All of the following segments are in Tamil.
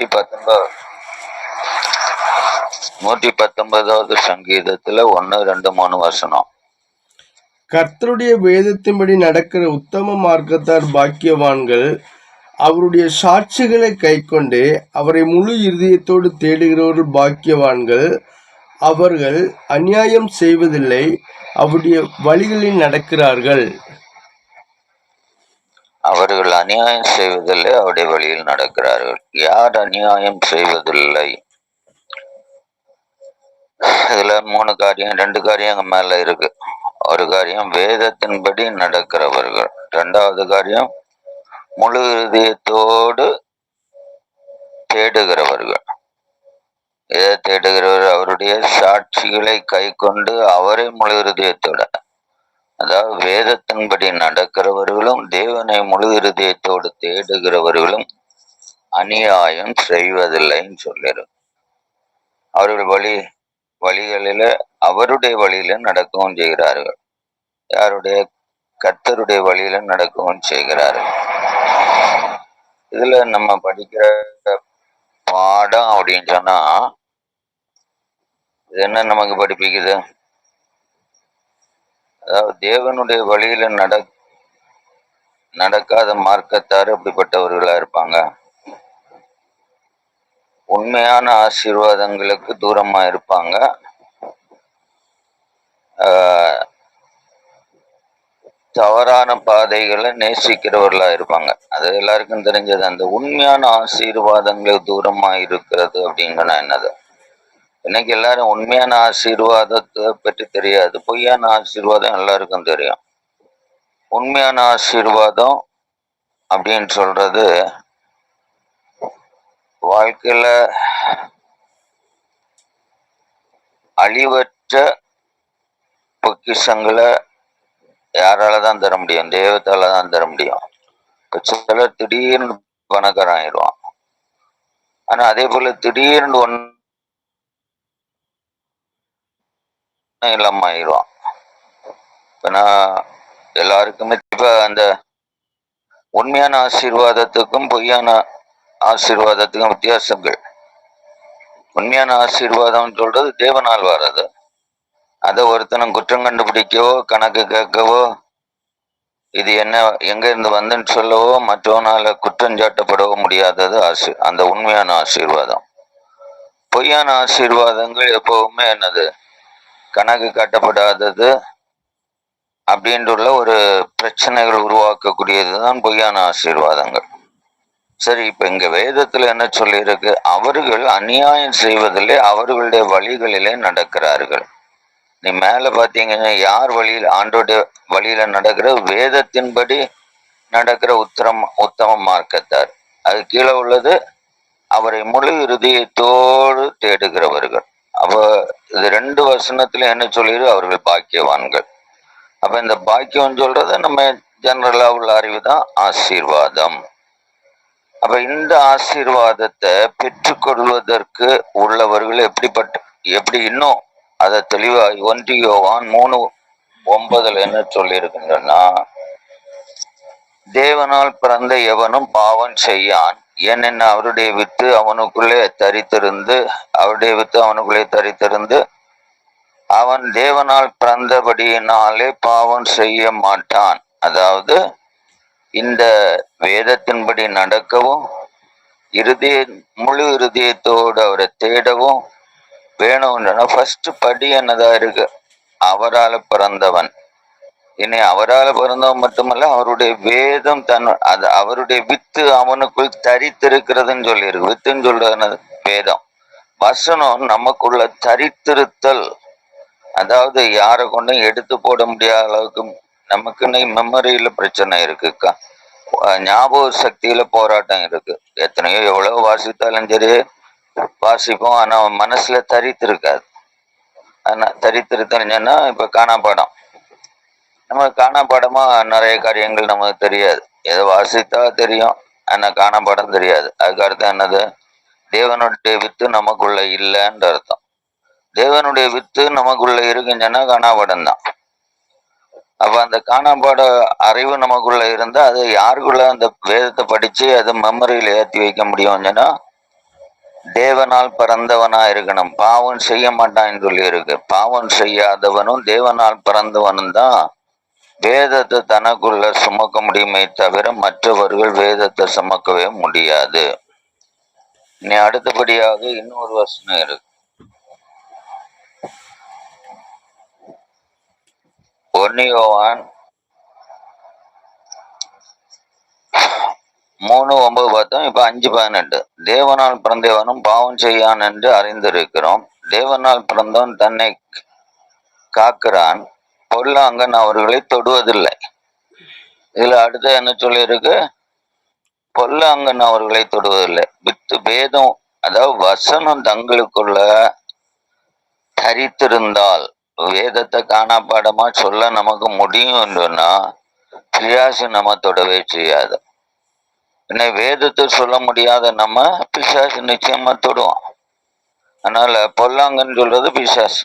நூற்றி பத்தொன்பது. நூற்றி பத்தொன்பதாவது சங்கீதத்துல ஒன்னு ரெண்டு மூணு வசனம். கர்த்தருடைய வேதத்தின்படி நடக்கிற உத்தம மார்க்கத்தார் பாக்கியவான்கள் அவருடைய சாட்சிகளை கைக்கொண்டு அவரை முழு இருதயத்தோடு தேடுகிறவர்கள் பாக்கியவான்கள். அவர்கள் அநியாயம் செய்வதில்லை அவருடைய வழிகளில் நடக்கிறார்கள். அவர்கள் அநியாயம் செய்வதில்லை அவருடைய வழியில் நடக்கிறார்கள். யார் அநியாயம் செய்வதில்லை? இதுல மூணு காரியம் ரெண்டு காரியம் அங்க மேல இருக்கு. ஒரு காரியம் வேதத்தின்படி நடக்கிறவர்கள். ரெண்டாவது காரியம் முழு இதயத்தோடு தேடுகிறவர்கள். எதை தேடுகிறவர் அவருடைய சாட்சிகளை கை கொண்டு அவரை முழு இருதயத்தோட அதாவது வேதத்தின்படி நடக்கிறவர்களும் தேவனை முழு இருதயத்தோடு தேடுகிறவர்களும் அநியாயம் செய்வதில்லைன்னு சொல்லிடும் அவர்கள் வழி வழிகளில அவருடைய வழியில நடக்கவும் செய்கிறார்கள். யாருடைய கர்த்தருடைய வழியில நடக்கவும் செய்கிறார்கள். இதுல நம்ம படிக்கிற பாடம் அப்படின்னு சொன்னா இது என்ன நமக்கு படிப்பிக்குது? அதாவது தேவனுடைய வழியில நட நடக்காத மார்க்கத்தார் அப்படிப்பட்டவர்களா இருப்பாங்க? உண்மையான ஆசீர்வாதங்களுக்கு தூரமா இருப்பாங்க. ஆஹ் தவறான பாதைகளை நேசிக்கிறவர்களா இருப்பாங்க. அது எல்லாருக்கும் தெரிஞ்சது. அந்த உண்மையான ஆசீர்வாதங்கள் தூரமா இருக்கிறது அப்படிங்கன்னா என்னது? இன்னைக்கு எல்லாரும் உண்மையான ஆசீர்வாதத்தை பற்றி தெரியாது. பொய்யான ஆசீர்வாதம் எல்லாருக்கும் தெரியும். உண்மையான ஆசீர்வாதம் அப்படின்னு சொல்றது வாழ்க்கையில அழிவற்ற பொக்கிஷங்களை யாரால தான் தர முடியும்? தெய்வத்தால தான் தர முடியும். இப்ப சிலர் திடீர்னு பணக்காரன் ஆயிடுவான். ஆனா அதே போல திடீர்னு ஒன்று இல்லாம ஆயிடுவான். இப்ப நான் எல்லாருக்குமே இப்ப அந்த உண்மையான ஆசீர்வாதத்துக்கும் பொய்யான ஆசீர்வாதத்துக்கும் வித்தியாசங்கள். உண்மையான ஆசீர்வாதம் சொல்றது தேவனால் வர்றது அதை ஒருத்தனும் குற்றம் கண்டுபிடிக்கவோ கணக்கு கேட்கவோ இது என்ன எங்க இருந்து வந்துன்னு சொல்லவோ மற்றவனால குற்றம் சாட்டப்படவோ முடியாதது ஆசி அந்த உண்மையான ஆசீர்வாதம். பொய்யான ஆசீர்வாதங்கள் எப்பவுமே என்னது? கணக்கு காட்டப்படாதது அப்படின்றுள்ள ஒரு பிரச்சனைகள் உருவாக்கக்கூடியது தான் பொய்யான ஆசீர்வாதங்கள். சரி இப்ப இங்க வேதத்துல என்ன சொல்லியிருக்கு? அவர்கள் அநியாயம் செய்வதிலே அவர்களுடைய வழிகளிலே நடக்கிறார்கள். நீ மேல பாத்தீங்கன்னா யார் வழியில் ஆண்டோடைய வழியில நடக்கிற? வேதத்தின்படி நடக்கிற உத்தரம் உத்தம மார்க்கத்தார். அது கீழே உள்ளது அவரை முழு இருதயத்தோடு தேடுகிறவர்கள். அப்ப இது ரெண்டு வசனத்துல என்ன சொல்லிடு அவர்கள் பாக்கியவான்கள். அப்ப இந்த பாக்கியம் சொல்றது நம்ம ஜெனரலா உள்ள அறிவு தான் ஆசீர்வாதம். அப்ப இந்த ஆசீர்வாதத்தை பெற்றுக்கொள்வதற்கு உள்ளவர்கள் எப்படிப்பட்ட எப்படி இன்னும் அதை தெளிவா ஒன்று யோவான் மூணு ஒன்பதுல என்ன சொல்லியிருக்குன்னா தேவனால் பிறந்த எவனும் பாவம் செய்யான். ஏனென்ன அவருடைய வித்து அவனுக்குள்ளே தரித்திருந்து அவருடைய வித்து அவனுக்குள்ளே தரித்திருந்து அவன் தேவனால் பிறந்தபடியினாலே பாவம் செய்ய மாட்டான். அதாவது இந்த வேதத்தின்படி நடக்கவும் இறுதிய முழு இருதயத்தோடு அவரை தேடவும் வேணும்னா ஃபர்ஸ்ட் படி என்னதா இருக்கு? அவரால் பிறந்தவன். இனி அவரால் பிறந்தவன் மட்டுமல்ல அவருடைய வேதம் தன் அது அவருடைய வித்து அவனுக்குள் தரித்திருக்கிறதுன்னு சொல்லியிருக்கு. வித்துன்னு சொல்றது வேதம். வசனம் நமக்குள்ள தரித்திருத்தல். அதாவது யாரை கொண்டும் எடுத்து போட முடியாத அளவுக்கு நமக்குன்னு மெமரியில பிரச்சனை இருக்குக்கா ஞாபக சக்தியில போராட்டம் இருக்கு. எத்தனையோ எவ்வளவு வாசித்தாலும் சரி வாசிப்போம் ஆனா மனசுல தரித்திருக்காது. ஆனா தரித்திருத்தல்னா இப்ப காணாப்பாடம் நம்ம காணாப்பாடமா நிறைய காரியங்கள் நமக்கு தெரியாது. எதை வாசித்தா தெரியும் ஆனால் காணாப்பாடம் தெரியாது. அதுக்கு அர்த்தம் என்னது? தேவனுடைய வித்து நமக்குள்ள இல்லைன்ற அர்த்தம். தேவனுடைய வித்து நமக்குள்ள இருக்குன்னு சொன்னா தான் அப்ப அந்த காணாப்பாட அறிவு நமக்குள்ள இருந்தா அது யாருக்குள்ள அந்த வேதத்தை படிச்சு அதை மெமரியில் ஏற்றி வைக்க முடியும்னு தேவனால் பிறந்தவனா இருக்கணும். பாவம் செய்ய மாட்டான்னு சொல்லி இருக்கு பாவம் செய்யாதவனும் தேவனால் பிறந்தவனும் தான் வேதத்தை தனக்குள்ள சுமக்க முடியுமே தவிர மற்றவர்கள் வேதத்தை சுமக்கவே முடியாது. நீ அடுத்தபடியாக இன்னொரு வசனம் இருக்கு. ஒன்னியோவான் மூணு ஒன்பது பார்த்தோம் இப்ப அஞ்சு பதினெட்டு. தேவனால் பிறந்தவனும் பாவம் செய்யான் என்று அறிந்திருக்கிறோம். தேவனால் பிறந்தவன் தன்னை காக்கிறான். பொல்லாங்கன் அவர்களை தொடுவதில்லை. இதுல அடுத்து என்ன சொல்லியிருக்கு? பொல்லாங்கன் அவர்களை தொடுவதில்லை. வித்து பேதம் அதாவது வசனம் தங்களுக்குள்ள தரித்திருந்தால் வேதத்தை காணாப்பாடமா சொல்ல நமக்கு முடியும் சொன்னா பிசாசு நம்ம தொடவே செய்யாது. இன்னை வேதத்தை சொல்ல முடியாத நம்ம பிசாசு நிச்சயமா தொடுவோம் அதனால பொல்லாங்கன்னு சொல்றது பிசாசு.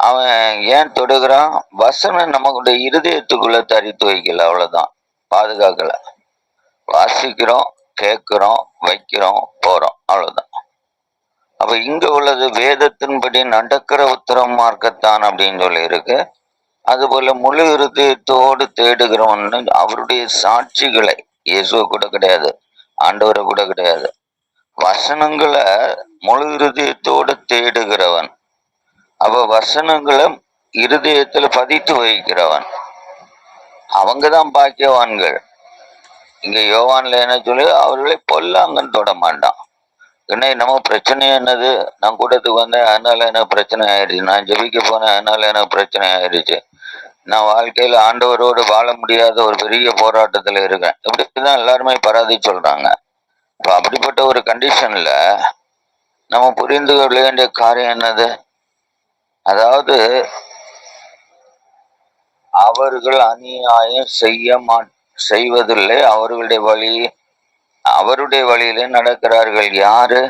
அவன் ஏன் தொடுகிறான்? வசனம் நம்மளுடைய இருதயத்துக்குள்ள தரித்து வைக்கல அவ்வளவுதான். பாதுகாக்கல. வாசிக்கிறோம் கேட்கிறோம் வைக்கிறோம் போறோம் அவ்வளவுதான். அப்ப இங்க உள்ளது வேதத்தின்படி நடக்கிற உத்தரம் மார்க்கத்தான் அப்படின்னு சொல்லி இருக்கு. அதுபோல முழு இருதயத்தோடு தேடுகிறவன் அவருடைய சாட்சிகளை இயேசுவ கூட கிடையாது ஆண்டவரை கூட கிடையாது. வசனங்களை முழு இருதயத்தோடு தேடுகிறவன் அவ வசனங்களை இருதயத்துல பதித்து வைக்கிறவன். அவங்கதான் பாக்கியவான்கள். இங்க யோவான்ல என்ன சொல்லி? அவர்களை பொல்லாங்கன்னு தொட மாட்டான். என்ன நம்ம பிரச்சனை என்னது? நான் கூட்டத்துக்கு வந்தேன் அதனால எனக்கு பிரச்சனை ஆயிடுச்சு. நான் ஜெபிக்க போனேன் அதனால எனக்கு பிரச்சனை ஆயிடுச்சு. நான் வாழ்க்கையில ஆண்டவரோடு வாழ முடியாத ஒரு பெரிய போராட்டத்துல இருக்கேன். இப்படிதான் எல்லாருமே பராதி சொல்றாங்க. இப்போ அப்படிப்பட்ட ஒரு கண்டிஷன்ல நம்ம புரிந்து கொள்ள வேண்டிய காரியம் என்னது? அதாவது அவர்கள் அநியாயம் செய்ய மா செய்வதில்லை. அவர்களுடைய வழி அவருடைய வழியிலே நடக்கிறார்கள். யாரு?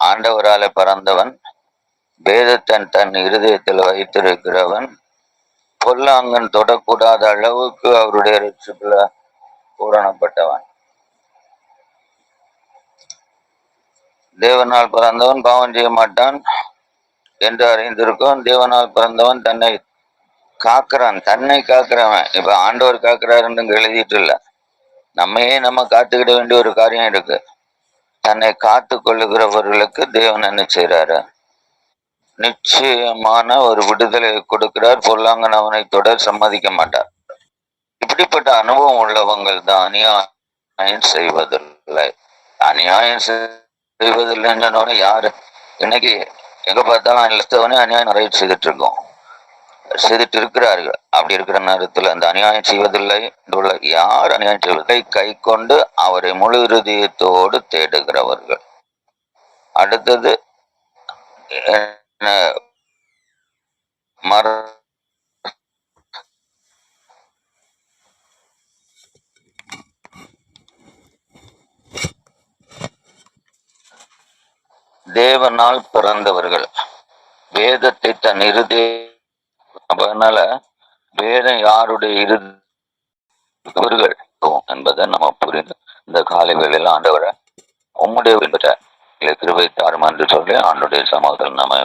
ஆண்டவரால பிறந்தவன் வேதத்தன் தன் இருதயத்தில் வைத்திருக்கிறவன். பொல்லாங்கன் தொடக்கூடாத அளவுக்கு அவருடைய ரட்சிப்புல பூரணப்பட்டவன். தேவனால் பிறந்தவன் பாவம் செய்ய மாட்டான். என்று அறிந்திருக்கோம். தேவனால் பிறந்தவன் தன்னை காக்கிறான். தன்னை காக்கிறவன். இப்ப ஆண்டவர் காக்கிறாருன்னு எழுதிட்டு இல்ல நம்மையே நம்ம காத்துக்கிட வேண்டிய ஒரு காரியம் இருக்கு. தன்னை காத்து கொள்ளுகிறவர்களுக்கு தேவன் என்ன செய்யறாரு நிச்சயமான ஒரு விடுதலை கொடுக்கிறார். பொல்லாங்கன் அவனை தொடர் சம்மதிக்க மாட்டார். இப்படிப்பட்ட அனுபவம் உள்ளவங்கள் தான் அநியாயம் செய்வதில்லை. அநியாயம் செய்வதில்லைன்னு யாரு? இன்னைக்கு எங்க பார்த்தாலும் இல்லாதவனே அநியாயம் நிறைய செய்துட்டு இருக்கோம். செய்துட்டு இருக்கிறார்கள். அப்படி இருக்கிற நேரத்தில் அந்த அநியாயம் செய்வதில்லை. உள்ள யார் அநியாயம் செய்வதை கை கொண்டு அவரை முழு இருதயத்தோடு தேடுகிறவர்கள். அடுத்தது என்ன, மர தேவனால் பிறந்தவர்கள். வேதத்தை தன் இறுதி அதனால வேதம் யாருடைய இறுதி இவர்கள் என்பதை நம்ம புரிந்து இந்த காலை வேளையில் ஆண்டவரை உம்முடைய கிருவை தாரும் என்று சொல்லி ஆண்டுடைய சமூகத்தில் நம்ம